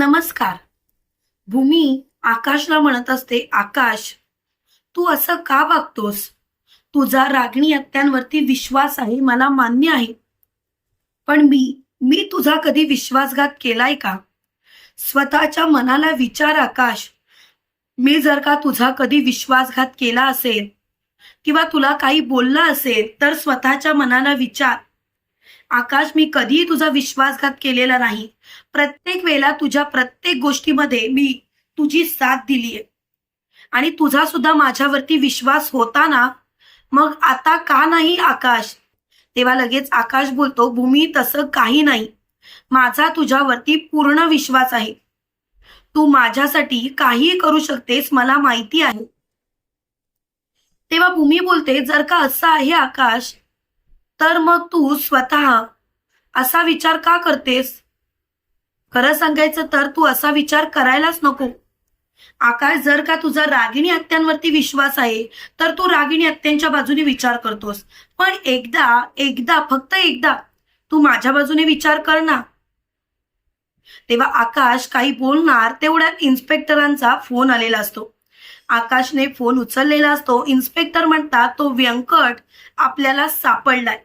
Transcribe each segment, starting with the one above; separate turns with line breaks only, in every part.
नमस्कार. भूमी आकाशला म्हणत असते आकाश तू असं का वागतोस? तुझा रागणी हत्यांवरती विश्वास आहे मला मान्य आहे. पण मी मी तुझा कधी विश्वासघात केलाय का? स्वतःच्या मनाला विचार आकाश. मी जर का तुझा कधी विश्वासघात केला असेल किंवा तुला काही बोलला असेल तर स्वतःच्या मनाला विचार. आकाश मी कधीही तुझा विश्वासघात केलेला नाही. प्रत्येक वेळेला तुझ्या प्रत्येक गोष्टीमध्ये मी तुझी साथ दिलीये. आणि तुझा सुद्धा माझ्यावरती विश्वास होता ना मग आता का नाही आकाश? तेव्हा लगेच आकाश बोलतो भूमी तसं काही नाही. माझा तुझ्यावरती पूर्ण विश्वास आहे. तू माझ्यासाठी काहीही करू शकतेस मला माहिती आहे. तेव्हा भूमी बोलते जर का असं आहे आकाश तर मग तू स्वतः असा विचार का करतेस? खरं सांगायचं तर तू असा विचार करायलाच नको. आकाश जर का तुझा रागिणी हत्यांवरती विश्वास आहे तर तू रागिणी हत्यांच्या बाजूने विचार करतोस. पण एकदा एकदा फक्त एकदा तू माझ्या बाजूने विचार कर ना. तेव्हा आकाश काही बोलणार तेवढ्यात इन्स्पेक्टरांचा फोन आलेला असतो. आकाशने फोन उचललेला असतो. इन्स्पेक्टर म्हणतात तो व्यंकट आपल्याला सापडलाय.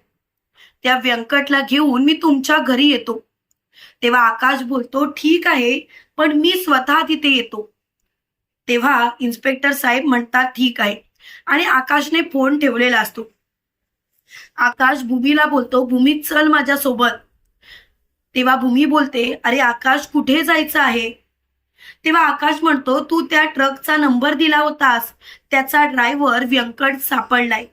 त्या व्यंकटला घेऊन मी तुमच्या घरी येतो. तेव्हा आकाश बोलतो ठीक आहे पण मी स्वतः तिथे येतो. तेव्हा इन्स्पेक्टर साहेब म्हणतात ठीक आहे. आणि आकाशने फोन ठेवलेला असतो. आकाश भूमीला बोलतो भूमी चल माझ्यासोबत तेव्हा भूमी बोलते अरे आकाश कुठे जायचं आहे? तेव्हा आकाश म्हणतो तू त्या ट्रकचा नंबर दिला होतास. त्याचा ड्रायव्हर व्यंकट सापडलाय.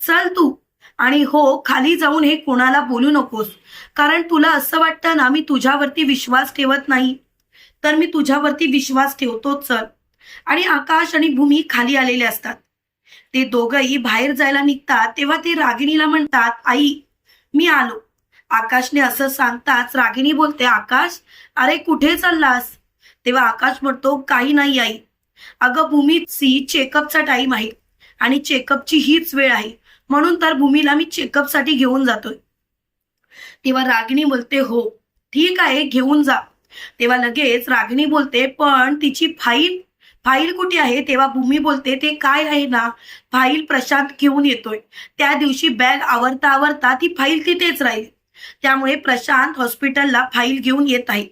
चल तू. आणि हो खाली जाऊन हे कोणाला बोलू नकोस. कारण तुला असं वाटतं ना मी तुझ्यावरती विश्वास ठेवत नाही. तर मी तुझ्यावरती विश्वास ठेवतोच चल. आणि आकाश आणि भूमी खाली आलेले असतात. ते दोघंही बाहेर जायला निघतात तेव्हा ते रागिणीला म्हणतात आई मी आलो. आकाशने असं सांगताच रागिणी बोलते आकाश अरे कुठे चाललास? तेव्हा आकाश म्हणतो काही नाही आई. अगं भूमीची चेकअपचा टाइम आहे आणि चेकअपची हीच वेळ आहे. म्हणून तर भूमीला मी चेकअपसाठी घेऊन जातोय. तेव्हा रागिणी बोलते हो ठीक आहे घेऊन जा. तेव्हा लगेच रागिणी बोलते पण तिची फाईल फाईल कुठे आहे? तेव्हा भूमी बोलते ते काय आहे ना फाईल प्रशांत घेऊन येतोय. त्या दिवशी बॅग आवरता आवरता ती फाईल तिथेच राहील. त्यामुळे प्रशांत हॉस्पिटलला फाईल घेऊन येत आहे.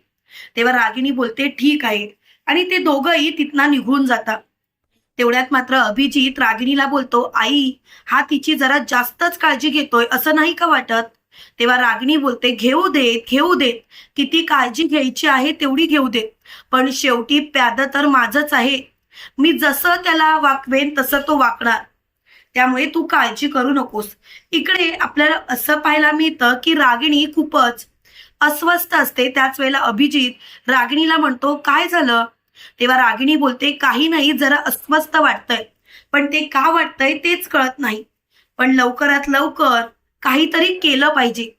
तेव्हा रागिणी बोलते ठीक आहे. आणि ते दोघंही तिथनं निघून जातात. तेवढ्यात मात्र अभिजित रागिणीला बोलतो आई हा तिची जरा जास्तच काळजी घेतोय असं नाही का वाटत? तेव्हा रागिणी बोलते घेऊ देत घेऊ देत. किती काळजी घ्यायची आहे तेवढी घेऊ देत. पण शेवटी प्याद तर माझच आहे. मी जसं त्याला वाकवेन तसं तो वाकणार. त्यामुळे तू काळजी करू नकोस. इकडे आपल्याला असं पाहायला मिळतं की रागिणी खूपच अस्वस्थ असते. त्याच वेळेला अभिजित रागिणीला म्हणतो काय झालं? तेव्हा रागिणी बोलते काही नाही जरा अस्वस्थ वाटतंय. पण ते का वाटतंय तेच कळत नाही. पण लवकरात लवकर काहीतरी केलं पाहिजे.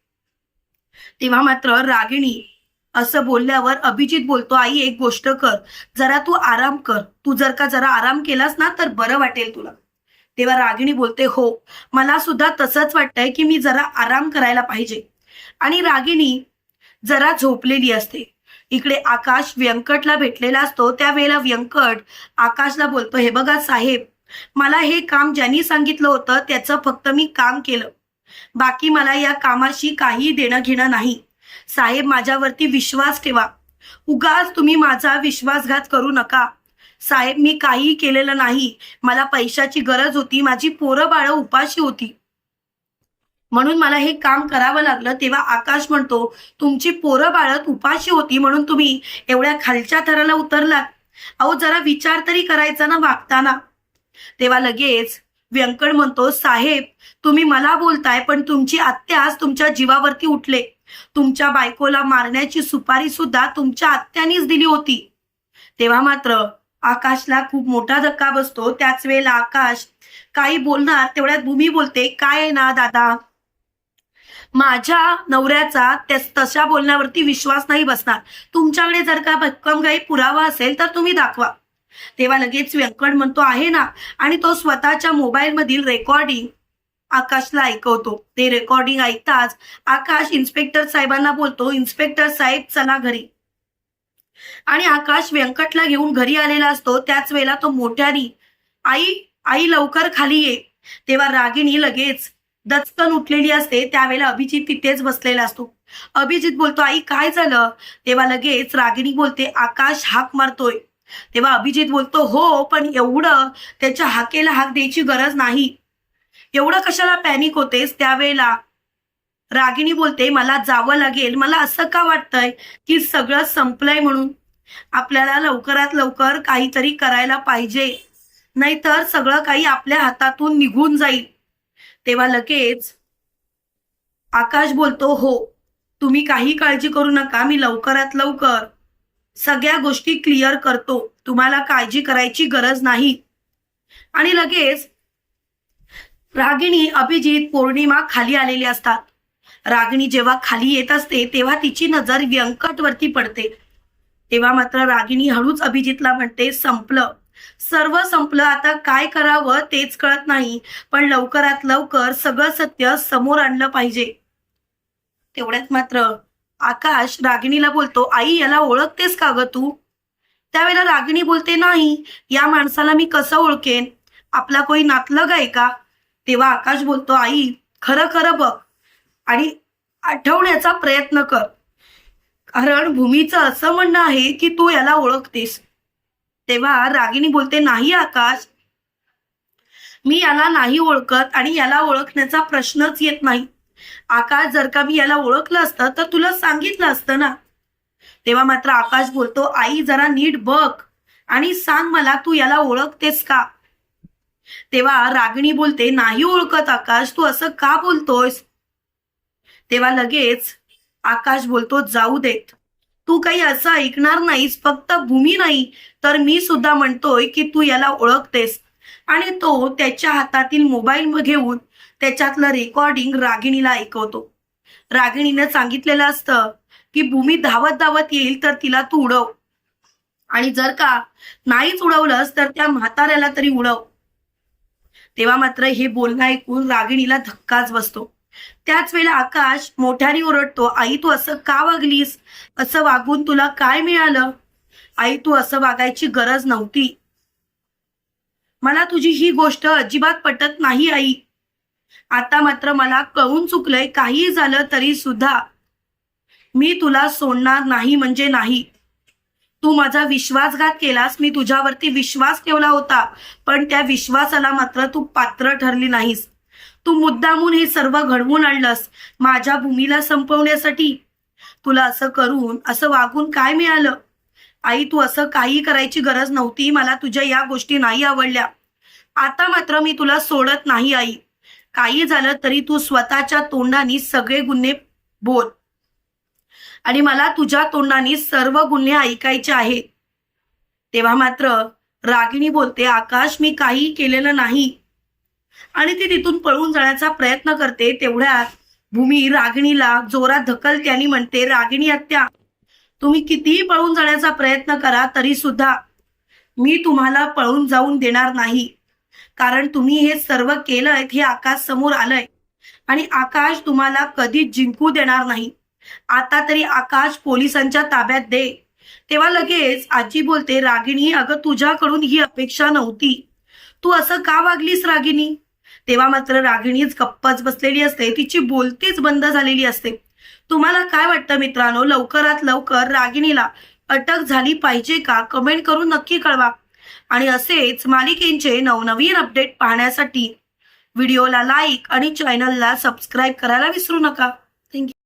तेव्हा मात्र रागिणी असं बोलल्यावर अभिजित बोलतो आई एक गोष्ट कर. जरा तू आराम कर. तू जर का जरा आराम केलास ना तर बरं वाटेल तुला. तेव्हा रागिणी बोलते हो मला सुद्धा तसंच वाटतंय की मी जरा आराम करायला पाहिजे. आणि रागिणी जरा झोपलेली असते. इकडे आकाश व्यंकटला भेटलेला असतो. त्यावेळेला व्यंकट आकाशला बोलतो हे बघा साहेब मला हे काम ज्यांनी सांगितलं होतं त्याचं फक्त मी काम केलं. बाकी मला या कामाशी काही देणं घेणं नाही. साहेब माझ्यावरती विश्वास ठेवा. उगाच तुम्ही माझा विश्वासघात करू नका. साहेब मी काही केलेलं नाही. मला पैशाची गरज होती. माझी पोरं बाळं उपाशी होती. म्हणून मला हे काम करावं लागलं तेव्हा आकाश म्हणतो तुमची पोरं बाळत उपाशी होती म्हणून तुम्ही एवढ्या खालच्या थराला उतरलात. अहो जरा विचार तरी करायचा ना वागताना तेव्हा लगेच व्यंकट म्हणतो साहेब तुम्ही मला बोलताय पण तुमची आत्याच तुमच्या जीवावरती उठले. तुमच्या बायकोला मारण्याची सुपारी सुद्धा तुमच्या आत्यानीच दिली होती. तेव्हा मात्र आकाशला खूप मोठा धक्का बसतो. त्याच वेळेला आकाश काही बोलणार तेवढ्यात भूमी बोलते. काय आहे ना दादा? माझ्या नवऱ्याचा तशा बोलण्यावरती विश्वास नाही बसणार. तुमच्याकडे जर का भक्कम काही पुरावा असेल तर तुम्ही दाखवा. तेव्हा लगेच व्यंकट म्हणतो आहे ना. आणि तो स्वतःच्या मोबाईल मधील रेकॉर्डिंग आकाशला ऐकवतो. ते रेकॉर्डिंग ऐकताच आकाश इन्स्पेक्टर साहेबांना बोलतो इन्स्पेक्टर साहेब चला घरी. आणि आकाश व्यंकटला घेऊन घरी आलेला असतो. त्याच वेळेला तो मोठ्यानी आई आई लवकर खाली ये. तेव्हा रागिणी लगेच दचकन उठलेली असते त्यावेळेला अभिजित तिथेच बसलेला असतो. अभिजित बोलतो आई काय झालं? तेव्हा लगेच रागिणी बोलते आकाश हाक मारतोय. तेव्हा अभिजित बोलतो हो पण एवढं त्याच्या हाकेला हाक द्यायची गरज नाही. एवढं कशाला पॅनिक होतेस? त्यावेळेला रागिणी बोलते मला जावं लागेल. मला असं का वाटतंय की सगळं संपलंय म्हणून? आपल्याला लवकरात लवकर काहीतरी करायला पाहिजे. नाहीतर सगळं काही आपल्या हातातून निघून जाईल. तेव्हा लगेच आकाश बोलतो हो तुम्ही काही काळजी करू नका मी लवकरात लवकर सगळ्या गोष्टी क्लिअर करतो तुम्हाला काळजी करायची गरज नाही. आणि लगेच रागिणी अभिजित पौर्णिमा खाली आलेली असतात. रागिणी जेव्हा खाली येत असते तेव्हा तिची नजर व्यंकटवरती पडते. तेव्हा मात्र रागिणी हळूच अभिजितला म्हणते संपलं. सर्व संपलं आता काय करावं तेच कळत नाही. पण लवकरात लवकर सगळं सत्य समोर आणलं पाहिजे. तेवढ्यात मात्र आकाश रागिणीला बोलतो आई याला ओळखतेस का ग तू? त्यावेळेला रागिणी बोलते नाही या माणसाला मी कसं ओळखेन? आपला कोणी नातलग आहे का? तेव्हा आकाश बोलतो आई खरं खरं बघ आणि आठवण्याचा प्रयत्न कर. कारण भूमीचं असं म्हणणं आहे की तू याला ओळखतेस. तेव्हा रागिणी बोलते नाही आकाश. मी याला नाही ओळखत आणि याला ओळखण्याचा प्रश्नच येत नाही. आकाश जर का मी याला ओळखलं असतं तर तुला सांगितलं असतं ना? तेव्हा मात्र आकाश बोलतो आई जरा नीट बघ आणि सांग मला तू याला ओळखतेस का? तेव्हा रागिणी बोलते नाही ओळखत आकाश तू असं का बोलतोयस? तेव्हा लगेच आकाश बोलतो जाऊ देत. तू काही असं ऐकणार नाहीस फक्त भूमी नाही तर मी सुद्धा म्हणतोय की तू याला ओळखतेस. आणि तो त्याच्या हातातील मोबाईल घेऊन त्याच्यातलं रेकॉर्डिंग रागिणीला ऐकवतो. रागिणीनं सांगितलेलं असतं की भूमी धावत धावत येईल तर तिला तू उडव. आणि जर का नाहीच उडवलंस तर त्या म्हाताऱ्याला तरी उडव. तेव्हा मात्र हे बोलणं ऐकून रागिणीला धक्काच बसतो. त्याच वेळेला आकाश मोठ्याने ओरडतो आई तू असं का वागलीस? असं वागून तुला काय मिळालं? आई तू असं वागायची गरज नव्हती. मला तुझी ही गोष्ट अजिबात पटत नाही आई. आता मात्र मला कळून चुकलंय काही झालं तरी सुद्धा. मी तुला सोडणार नाही म्हणजे नाही. तू माझा विश्वासघात केलास मी तुझ्यावरती विश्वास ठेवला होता पण त्या विश्वासाला मात्र तू पात्र ठरली नाहीस. तू मुद्दामून हे सर्व घडवून आणलंस माझ्या भूमीला संपवण्यासाठी. तुला असं करून असं वागून काय मिळालं? आई तू असं काही करायची गरज नव्हती मला तुझ्या या गोष्टी नाही आवडल्या. आता मात्र मी तुला सोडत नाही आई. काही झालं तरी तू स्वतःच्या तोंडाने सगळे गुन्हे बोल. आणि मला तुझ्या तोंडाने सर्व गुन्हे ऐकायचे आहेत. तेव्हा मात्र रागिणी बोलते आकाश मी काही केलेलं नाही. आणि ती तिथून पळून जाण्याचा प्रयत्न करते तेवढ्यात भूमी रागिणीला जोरात धकल आणि म्हणते रागिणी आत्या तुम्ही कितीही पळून जाण्याचा प्रयत्न करा तरी सुद्धा मी तुम्हाला पळून जाऊन देणार नाही. कारण तुम्ही हे सर्व केलंय हे आकाश समोर आलंय आणि आकाश तुम्हाला कधीच जिंकू देणार नाही. आता तरी आकाश पोलिसांच्या ताब्यात दे. तेव्हा लगेच आजी बोलते रागिणी अगं तुझ्याकडून ही अपेक्षा नव्हती. तू असं का वागलीस रागिणी? तेव्हा मात्र रागिणीच गप्पच बसलेली असते. तिची बोलतीच बंद झालेली असते. तुम्हाला काय वाटतं मित्रांनो? लवकरात लवकर रागिणीला अटक झाली पाहिजे का? कमेंट करून नक्की कळवा. आणि असेच मालिकेंचे नवनवीन अपडेट पाहण्यासाठी व्हिडिओला लाईक आणि चॅनलला सबस्क्राईब करायला विसरू नका. थँक्यू